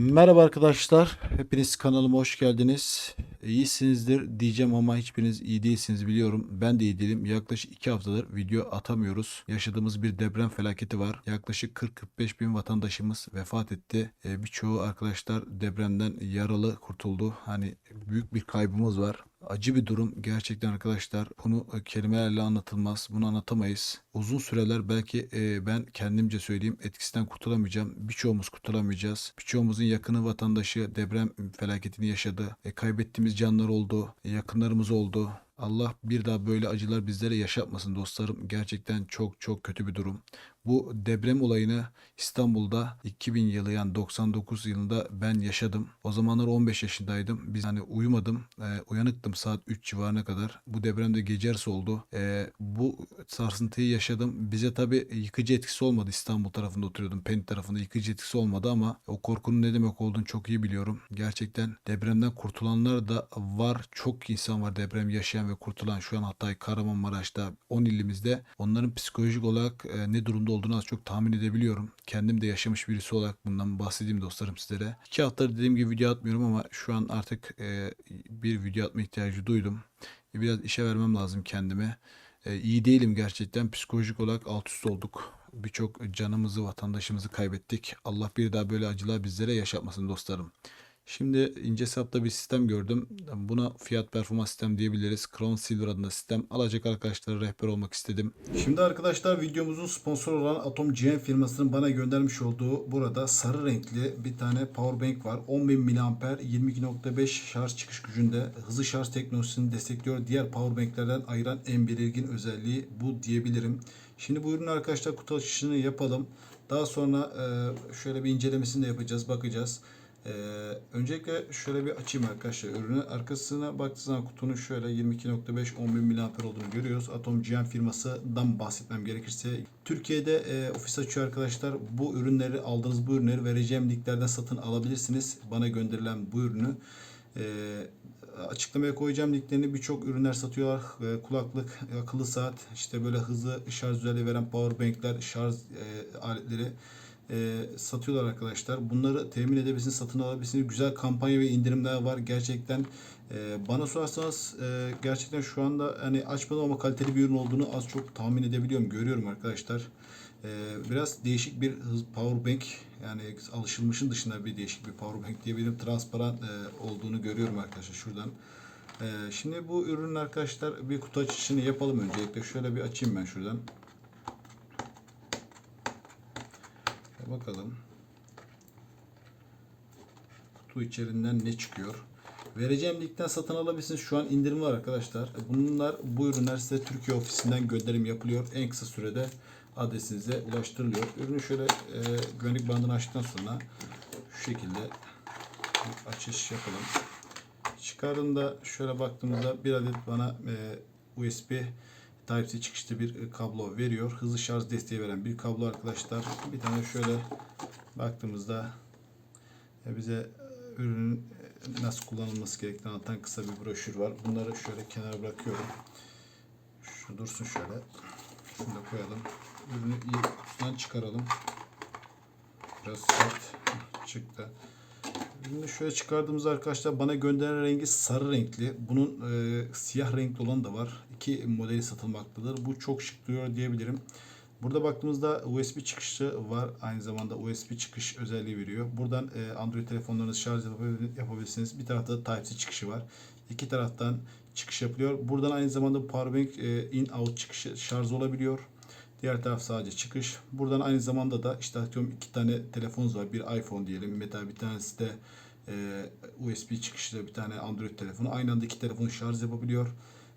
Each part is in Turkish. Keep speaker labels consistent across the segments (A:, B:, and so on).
A: Merhaba arkadaşlar. Hepiniz kanalıma hoş geldiniz. İyisinizdir diyeceğim ama hiçbiriniz iyi değilsiniz biliyorum. Ben de iyi değilim. Yaklaşık 2 haftadır video atamıyoruz. Yaşadığımız bir deprem felaketi var. Yaklaşık 40-45 bin vatandaşımız vefat etti. Ee, birçoğu arkadaşlar depremden yaralı kurtuldu. Hani büyük bir kaybımız var. Acı bir durum gerçekten arkadaşlar. Bunu e, kelimelerle anlatılmaz. Bunu anlatamayız. Uzun süreler belki e, ben kendimce söyleyeyim etkisinden kurtulamayacağım. Birçoğumuz kurtulamayacağız. Birçoğumuzun yakını vatandaşı deprem felaketini yaşadı. E, kaybettiğimiz canlar oldu. Yakınlarımız oldu. Allah bir daha böyle acılar bizlere yaşatmasın dostlarım. Gerçekten çok çok kötü bir durum. Bu deprem olayını İstanbul'da 2000 yılı yani 99 yılında ben yaşadım. O zamanlar 15 yaşındaydım. Biz hani uyumadım. E, uyanıktım saat 3 civarına kadar. Bu depremde gece yarısı oldu. E, bu sarsıntıyı yaşadım. Bize tabii yıkıcı etkisi olmadı. İstanbul tarafında oturuyordum. Pendik tarafında yıkıcı etkisi olmadı ama o korkunun ne demek olduğunu çok iyi biliyorum. Gerçekten depremden kurtulanlar da var. Çok insan var deprem yaşayan ve kurtulan. Şu an Hatay, Kahramanmaraş'ta 10 ilimizde. Onların psikolojik olarak e, ne durumda olduğunu az çok tahmin edebiliyorum. Kendim de yaşamış birisi olarak bundan bahsedeyim dostlarım sizlere. İki haftadır dediğim gibi video atmıyorum ama şu an artık e, bir video atma ihtiyacı duydum. E, Biraz işe vermem lazım kendime. E, iyi değilim gerçekten. Psikolojik olarak alt üst olduk. Birçok canımızı, vatandaşımızı kaybettik. Allah bir daha böyle acılar bizlere yaşatmasın dostlarım. Şimdi ince sapta bir sistem gördüm. Buna fiyat performans sistem diyebiliriz. Crown Silver adında sistem. Alacak arkadaşlara rehber olmak istedim. Şimdi arkadaşlar videomuzun sponsoru olan Atom GM firmasının bana göndermiş olduğu burada sarı renkli bir tane powerbank var. 10.000 mAh 22.5 şarj çıkış gücünde hızlı şarj teknolojisini destekliyor. Diğer powerbanklerden ayıran en belirgin özelliği bu diyebilirim. Şimdi bu ürünün arkadaşlar kutu açışını yapalım. Daha sonra şöyle bir incelemesini de yapacağız, bakacağız. Ee, öncelikle şöyle bir açayım arkadaşlar ürünü. Arkasına baktığınız zaman kutunun şöyle 22.5 10.000 mAh olduğunu görüyoruz. Atom GM firmasından bahsetmem gerekirse Türkiye'de e, ofis açıyor arkadaşlar. Bu ürünleri aldığınız bu ürünleri vereceğim linklerden satın alabilirsiniz. Bana gönderilen bu ürünü e, açıklamaya koyacağım linklerini birçok ürünler satıyorlar. E, kulaklık, akıllı saat, işte böyle hızlı şarj özelliği veren powerbankler, şarj e, aletleri e, satıyorlar arkadaşlar. Bunları temin edebilirsiniz, satın alabilirsiniz. Güzel kampanya ve indirimler var. Gerçekten e, bana sorarsanız e, gerçekten şu anda hani açmadım ama kaliteli bir ürün olduğunu az çok tahmin edebiliyorum. Görüyorum arkadaşlar. E, biraz değişik bir power bank yani alışılmışın dışında bir değişik bir power bank diyebilirim. Transparan e, olduğunu görüyorum arkadaşlar şuradan. E, şimdi bu ürünün arkadaşlar bir kutu açışını yapalım öncelikle. Şöyle bir açayım ben şuradan. Bakalım. Kutu içerisinden ne çıkıyor? Vereceğim linkten satın alabilirsiniz. Şu an indirim var arkadaşlar. Bunlar bu ürünler size Türkiye ofisinden gönderim yapılıyor. En kısa sürede adresinize ulaştırılıyor. Ürünü şöyle e, güvenlik bandını açtıktan sonra şu şekilde açış yapalım. Çıkardığında şöyle baktığımızda bir adet bana e, USB Type-C çıkışlı bir e, kablo veriyor. Hızlı şarj desteği veren bir kablo arkadaşlar. Bir tane şöyle baktığımızda e, bize e, ürünün nasıl kullanılması gerektiğini anlatan kısa bir broşür var. Bunları şöyle kenara bırakıyorum. Şu dursun şöyle. Şunu da koyalım. Ürünü iyi kutusundan çıkaralım. Biraz sert çıktı. Ürünü şöyle çıkardığımız arkadaşlar bana gönderen rengi sarı renkli. Bunun e, siyah renkli olan da var. İki modeli satılmaktadır. Bu çok şık duruyor diyebilirim. Burada baktığımızda USB çıkışı var. Aynı zamanda USB çıkış özelliği veriyor. Buradan e, Android telefonlarınızı şarj yapabilirsiniz. Bir tarafta Type-C çıkışı var. İki taraftan çıkış yapılıyor. Buradan aynı zamanda powerbank e, in-out çıkışı şarj olabiliyor. Diğer taraf sadece çıkış. Buradan aynı zamanda da işte atıyorum iki tane telefonunuz var. Bir iPhone diyelim. Mesela bir tanesi de e, USB çıkışlı bir tane Android telefonu. Aynı anda iki telefonu şarj yapabiliyor.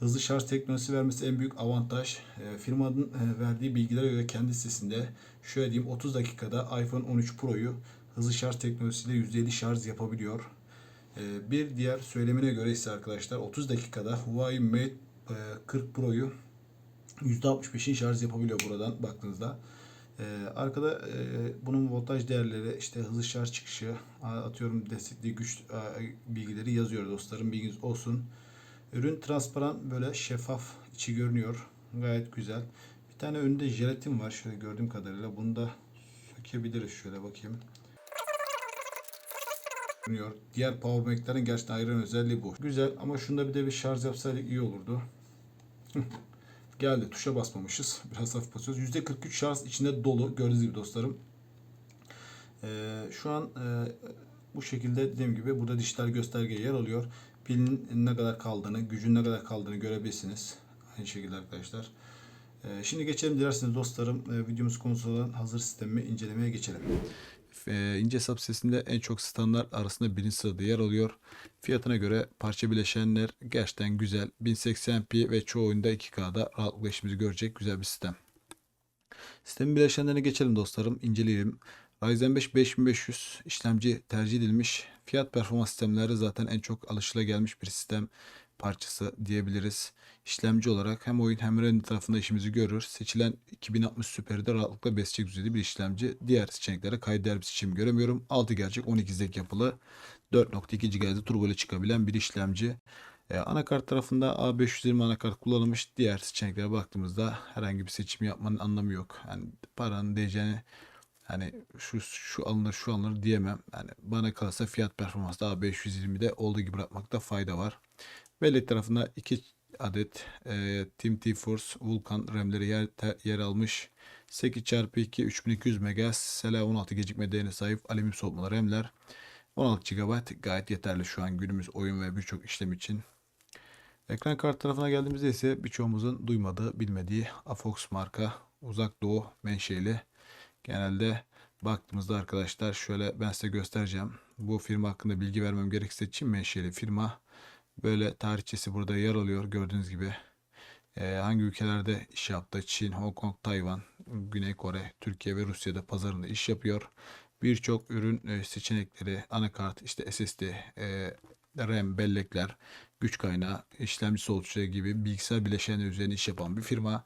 A: Hızlı şarj teknolojisi vermesi en büyük avantaj. E, firmanın e, verdiği bilgilere göre kendi sitesinde şöyle diyeyim 30 dakikada iPhone 13 Pro'yu hızlı şarj teknolojisiyle %50 şarj yapabiliyor. E, bir diğer söylemine göre ise arkadaşlar 30 dakikada Huawei Mate e, 40 Pro'yu %65'in şarj yapabiliyor buradan baktığınızda. Ee, arkada e, bunun voltaj değerleri işte hızlı şarj çıkışı atıyorum destekli güç e, bilgileri yazıyor dostlarım bilginiz olsun. Ürün transparan böyle şeffaf içi görünüyor. Gayet güzel. Bir tane önünde jelatin var şöyle gördüğüm kadarıyla. Bunu da sökebiliriz şöyle bakayım. görünüyor. Diğer powerbanklerin gerçekten ayıran özelliği bu. Güzel ama şunda bir de bir şarj yapsaydık iyi olurdu. Geldi. Tuşa basmamışız. Biraz hafif basıyoruz. %43 şarj içinde dolu. Gördüğünüz gibi dostlarım. Ee, şu an e, bu şekilde dediğim gibi burada dijital gösterge yer alıyor. Pilin ne kadar kaldığını, gücün ne kadar kaldığını görebilirsiniz. Aynı şekilde arkadaşlar. Ee, şimdi geçelim dilerseniz dostlarım. E, videomuz konusu olan hazır sistemi incelemeye geçelim. E, ince sap sesinde en çok standart arasında birinci sırada yer alıyor. Fiyatına göre parça bileşenler gerçekten güzel. 1080p ve çoğu oyunda 2K'da rahatlıkla işimizi görecek güzel bir sistem. Sistemin bileşenlerine geçelim dostlarım. inceleyelim. Ryzen 5 5500 işlemci tercih edilmiş. Fiyat performans sistemleri zaten en çok alışılagelmiş bir sistem parçası diyebiliriz. İşlemci olarak hem oyun hem render tarafında işimizi görür. Seçilen 2060 Super'i de rahatlıkla besleyecek düzeyde bir işlemci. Diğer seçeneklere kayda bir seçim göremiyorum. 6 gerçek 12 zek yapılı 4.2 GHz turbo ile çıkabilen bir işlemci. Ee, anakart tarafında A520 anakart kullanılmış. Diğer seçeneklere baktığımızda herhangi bir seçim yapmanın anlamı yok. Yani paranın değeceğini hani şu şu alınır şu alınır diyemem. Yani bana kalırsa fiyat performans daha 520'de olduğu gibi bırakmakta fayda var. Bellek tarafında 2 adet e, Team T-Force Vulkan RAM'leri yer, te- yer almış. 8x2 3200 MHz SLA 16 gecikme değerine sahip alüminyum soğutmalı RAM'ler. 16 GB gayet yeterli şu an günümüz oyun ve birçok işlem için. Ekran kart tarafına geldiğimizde ise birçoğumuzun duymadığı, bilmediği Afox marka uzak doğu menşeli. Genelde baktığımızda arkadaşlar şöyle ben size göstereceğim. Bu firma hakkında bilgi vermem gerekirse Çin menşeli firma. Böyle tarihçesi burada yer alıyor gördüğünüz gibi. Ee, hangi ülkelerde iş yaptı? Çin, Hong Kong, Tayvan, Güney Kore, Türkiye ve Rusya'da pazarında iş yapıyor. Birçok ürün e, seçenekleri, anakart, işte SSD, e, RAM, bellekler, güç kaynağı, işlemci soğutucu gibi bilgisayar bileşenleri üzerine iş yapan bir firma.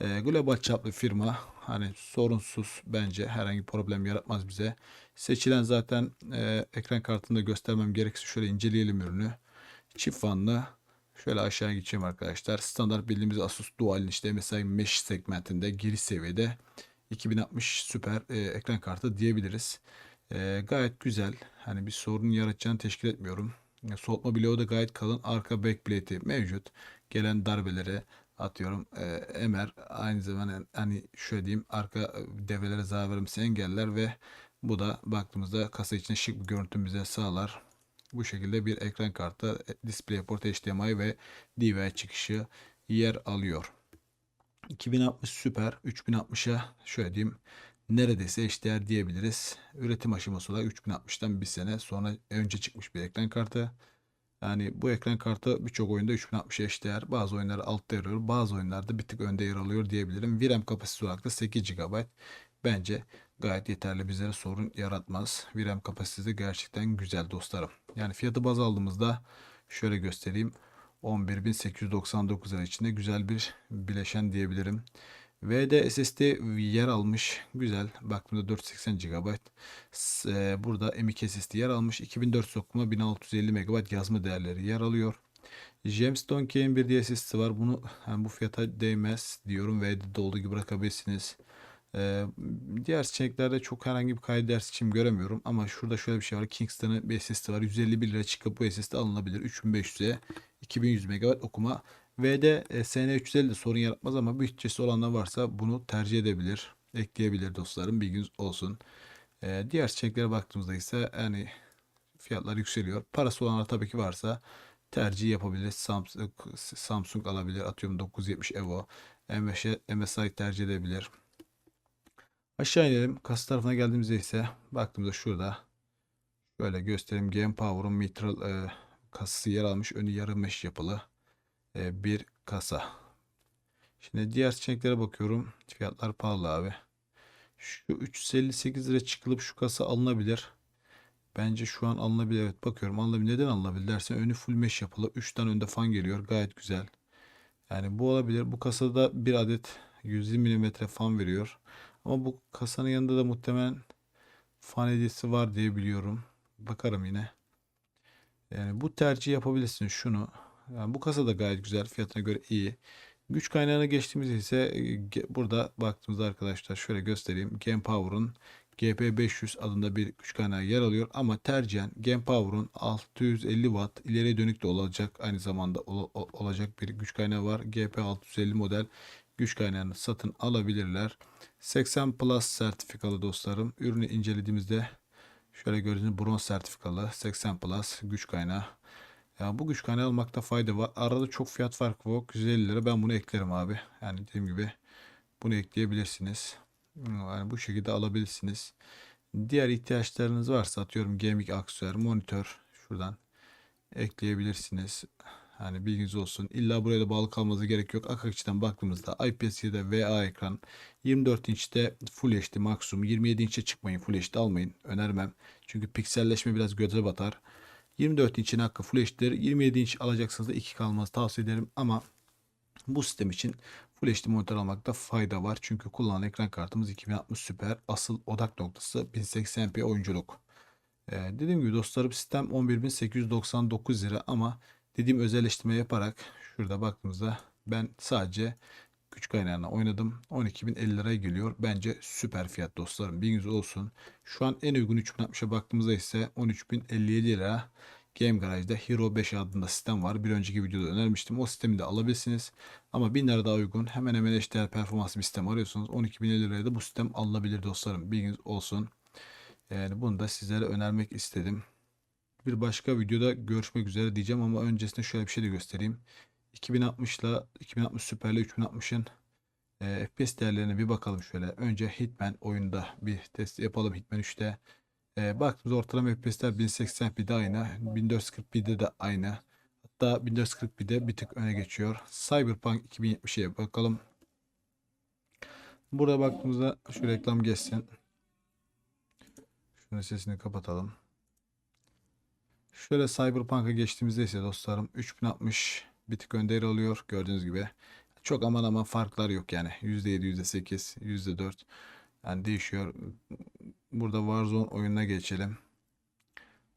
A: E, global çaplı firma. Hani sorunsuz bence herhangi problem yaratmaz bize. Seçilen zaten e, ekran kartında göstermem gerekirse şöyle inceleyelim ürünü. Çift fanlı. Şöyle aşağı geçeyim arkadaşlar. Standart bildiğimiz Asus Dual'in işte mesela mesh segmentinde giriş seviyede 2060 süper e, ekran kartı diyebiliriz. E, gayet güzel. Hani bir sorun yaratacağını teşkil etmiyorum. E, soğutma bloğu da gayet kalın. Arka backplate'i mevcut. Gelen darbeleri atıyorum e, emer aynı zamanda hani şöyle diyeyim arka e, devrelere zarar vermesi engeller ve bu da baktığımızda kasa içinde şık bir görüntü bize sağlar. Bu şekilde bir ekran kartı DisplayPort HDMI ve DVI çıkışı yer alıyor. 2060 Super 3060'a şöyle diyeyim neredeyse eşdeğer diyebiliriz. Üretim aşaması olarak 3060'tan bir sene sonra önce çıkmış bir ekran kartı. Yani bu ekran kartı birçok oyunda 3060 eşdeğer. Bazı oyunlar altta yer alıyor. Bazı oyunlarda bir tık önde yer alıyor diyebilirim. VRAM kapasitesi olarak da 8 GB. Bence gayet yeterli bizlere sorun yaratmaz. VRAM kapasitesi gerçekten güzel dostlarım. Yani fiyatı baz aldığımızda şöyle göstereyim. 11.899 lira içinde güzel bir bileşen diyebilirim. VD SSD yer almış. Güzel. Baktığımda 480 GB. S- Burada M.2 SSD yer almış. 2400 okuma 1650 MB yazma değerleri yer alıyor. Gemstone KM1 diye SSD var. Bunu yani bu fiyata değmez diyorum. VD'de olduğu gibi bırakabilirsiniz. Ee, diğer seçeneklerde çok herhangi bir kaydı ders için göremiyorum. Ama şurada şöyle bir şey var. Kingston'ın bir SSD var. 151 lira çıkıp bu SSD alınabilir. 3500'e 2100 MB okuma. VD e, SN350 de sorun yaratmaz ama bütçesi olanlar varsa bunu tercih edebilir. Ekleyebilir dostlarım. Bilginiz olsun. Ee, diğer seçeneklere baktığımızda ise yani fiyatlar yükseliyor. Parası olanlar tabii ki varsa tercih yapabilir. Samsung, Samsung alabilir. Atıyorum 970 Evo. MSI tercih edebilir. Aşağı inelim. Kasa tarafına geldiğimizde ise baktığımızda şurada şöyle göstereyim. Game Power'ın mitral e, kasası yer almış. Önü yarı mesh yapılı e, bir kasa. Şimdi diğer seçeneklere bakıyorum. Fiyatlar pahalı abi. Şu 358 lira çıkılıp şu kasa alınabilir. Bence şu an alınabilir. Evet bakıyorum alınabilir. Neden alınabilir dersen önü full mesh yapılı. 3 tane önde fan geliyor. Gayet güzel. Yani bu olabilir. Bu kasada bir adet 120 mm fan veriyor. Ama bu kasanın yanında da muhtemelen fan hediyesi var diye biliyorum. Bakarım yine. Yani bu tercih yapabilirsin şunu. Yani bu kasa da gayet güzel. Fiyatına göre iyi. Güç kaynağına geçtiğimizde ise e, burada baktığımızda arkadaşlar şöyle göstereyim. Game Power'ın GP500 adında bir güç kaynağı yer alıyor ama tercihen Game Power'un 650 watt ileriye dönük de olacak aynı zamanda ol- ol- olacak bir güç kaynağı var. GP650 model güç kaynağını satın alabilirler. 80 Plus sertifikalı dostlarım. Ürünü incelediğimizde şöyle gördüğünüz bronz sertifikalı 80 Plus güç kaynağı. Ya bu güç kaynağı almakta fayda var. Arada çok fiyat farkı var. 150 lira. Ben bunu eklerim abi. Yani dediğim gibi bunu ekleyebilirsiniz. Yani bu şekilde alabilirsiniz. Diğer ihtiyaçlarınız varsa atıyorum gaming aksesuar, monitör şuradan ekleyebilirsiniz. Hani bilginiz olsun. İlla buraya da bağlı kalmanıza gerek yok. Akakçı'dan baktığımızda IPS ya da VA ekran 24 inçte Full HD maksimum. 27 inçe çıkmayın. Full HD almayın. Önermem. Çünkü pikselleşme biraz göze batar. 24 inçin hakkı Full HD'dir. 27 inç alacaksanız da 2 kalmaz tavsiye ederim ama bu sistem için Full HD monitör almakta fayda var. Çünkü kullanılan ekran kartımız 2060 Super. Asıl odak noktası 1080p oyunculuk. Ee, dediğim gibi dostlarım sistem 11.899 lira ama dediğim özelleştirme yaparak şurada baktığımızda ben sadece güç kaynağına oynadım. 12.050 liraya geliyor. Bence süper fiyat dostlarım. Bilginiz olsun. Şu an en uygun 3060'a baktığımızda ise 13.057 lira. Game Garage'da Hero 5 adında sistem var. Bir önceki videoda önermiştim. O sistemi de alabilirsiniz. Ama 1000 lira daha uygun. Hemen hemen eşdeğer performanslı bir sistem arıyorsunuz. 12.050 liraya da bu sistem alınabilir dostlarım. Bilginiz olsun. Yani bunu da sizlere önermek istedim. Bir başka videoda görüşmek üzere diyeceğim ama öncesinde şöyle bir şey de göstereyim. 2060 ile 2060 Super ile 3060'ın e, FPS değerlerine bir bakalım şöyle. Önce Hitman oyunda bir test yapalım Hitman 3'te. E, baktığımız ortalama FPS'ler 1080p'de aynı. 1440p'de de aynı. Hatta 1440p'de bir tık öne geçiyor. Cyberpunk 2070'e bakalım. Burada baktığımızda şu reklam geçsin. Şunun sesini kapatalım. Şöyle Cyberpunk'a geçtiğimizde ise dostlarım 3060 bir tık alıyor gördüğünüz gibi. Çok aman aman farklar yok yani. %7, %8, %4 yani değişiyor. Burada Warzone oyununa geçelim.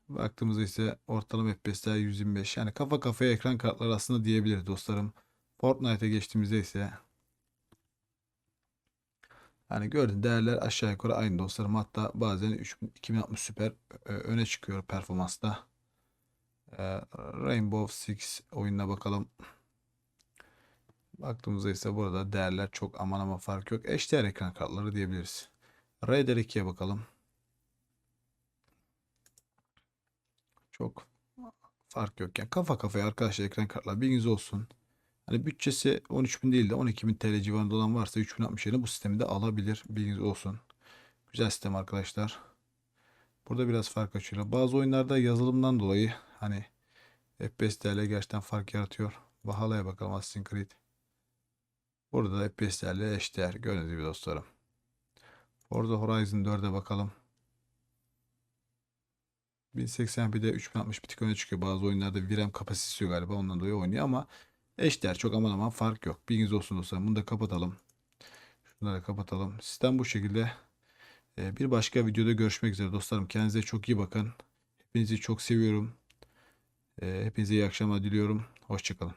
A: Baktığımızda ise ortalama FPS'ler 125. Yani kafa kafaya ekran kartları aslında diyebiliriz dostlarım. Fortnite'a geçtiğimizde ise yani gördüğün değerler aşağı yukarı aynı dostlarım. Hatta bazen 3000 2060 Super e, öne çıkıyor performansta. E, Rainbow Six oyununa bakalım. Baktığımızda ise burada değerler çok aman aman fark yok. Eşdeğer ekran kartları diyebiliriz. Raider 2'ye bakalım. Çok fark yok. Yani kafa kafaya arkadaşlar ekran kartları bilginiz olsun. Hani bütçesi 13.000 değil de 12.000 TL civarında olan varsa 3060 yerine bu sistemi de alabilir. Bilginiz olsun. Güzel sistem arkadaşlar. Burada biraz fark açıyor. Bazı oyunlarda yazılımdan dolayı hani FPS değerleri gerçekten fark yaratıyor. Valhalla'ya bakalım Assassin's Creed. Burada da FPS değerleri eşdeğer. Gördüğünüz gibi dostlarım. Orada Horizon 4'e bakalım. 1080p'de 3060 bir tık öne çıkıyor. Bazı oyunlarda VRAM kapasitesi istiyor galiba. Ondan dolayı oynuyor ama eşdeğer çok aman aman fark yok. Bilginiz olsun dostlarım. Bunu da kapatalım. Şunları kapatalım. Sistem bu şekilde. Ee, Bir başka videoda görüşmek üzere dostlarım. Kendinize çok iyi bakın. Hepinizi çok seviyorum. Ee, Hepinize iyi akşamlar diliyorum. Hoşçakalın.